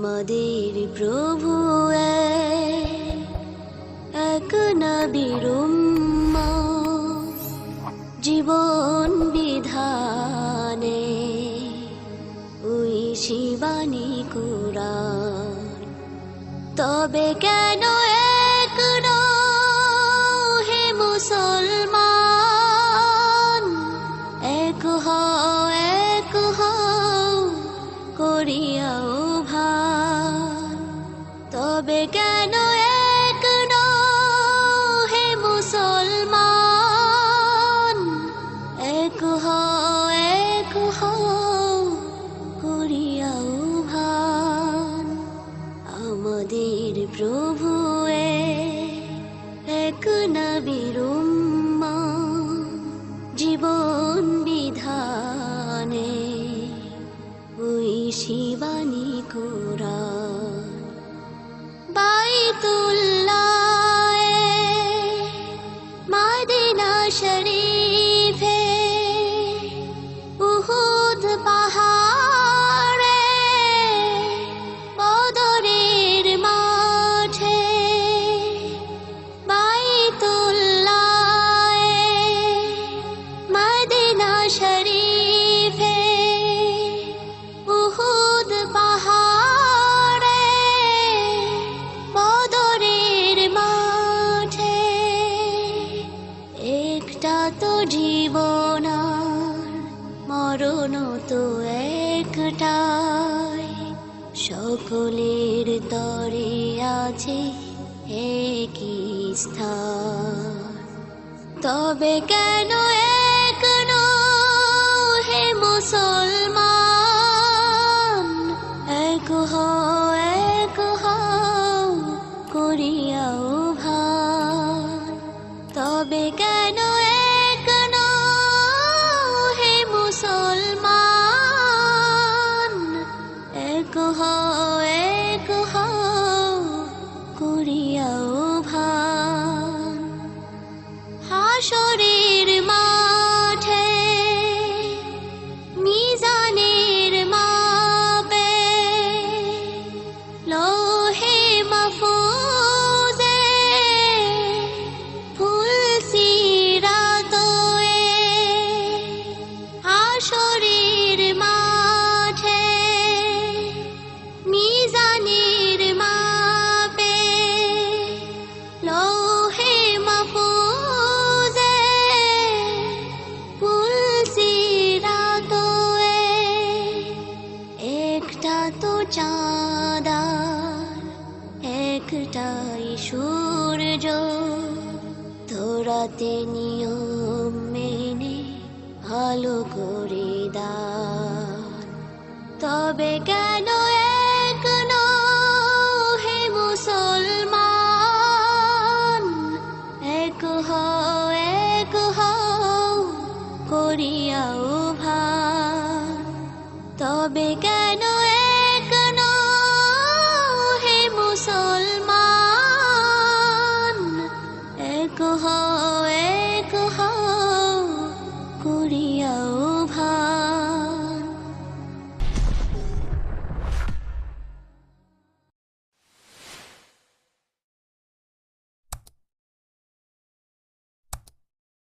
আমাদের প্রভু এক, নবীর উম্মত, জীবন বিধানে ওই শিবানী কুরান তবে কেন এক হে মুসলমান? এক হও এক হও করিয়াও তবে কেন এক হে মুসলমান? এক হও এক হও করিয়াও ভান আমাদের প্রভু এক নবীর জীবন বিধানে। ওই শিবানী কোরআন। বাইতুল্লাহ মরণ তো একটাই সকলের তরে আছে একই স্থান। তবে কেন এক হে মুসলমান? এক হও এক হও করিয়াও ভান তবে কেন ভান হাসরের মাঠে মিজানের মাপে লোহে মফুজে ফুল সিরাতোয়ে। হাসরের মাঠে একটাই সূর্য, তোরাতে নিয়ম মেনে ভালো করে দান। তবে কেন এক হে মুসলমান? এক হও এক হও, করিয়াও ভান তবে কেন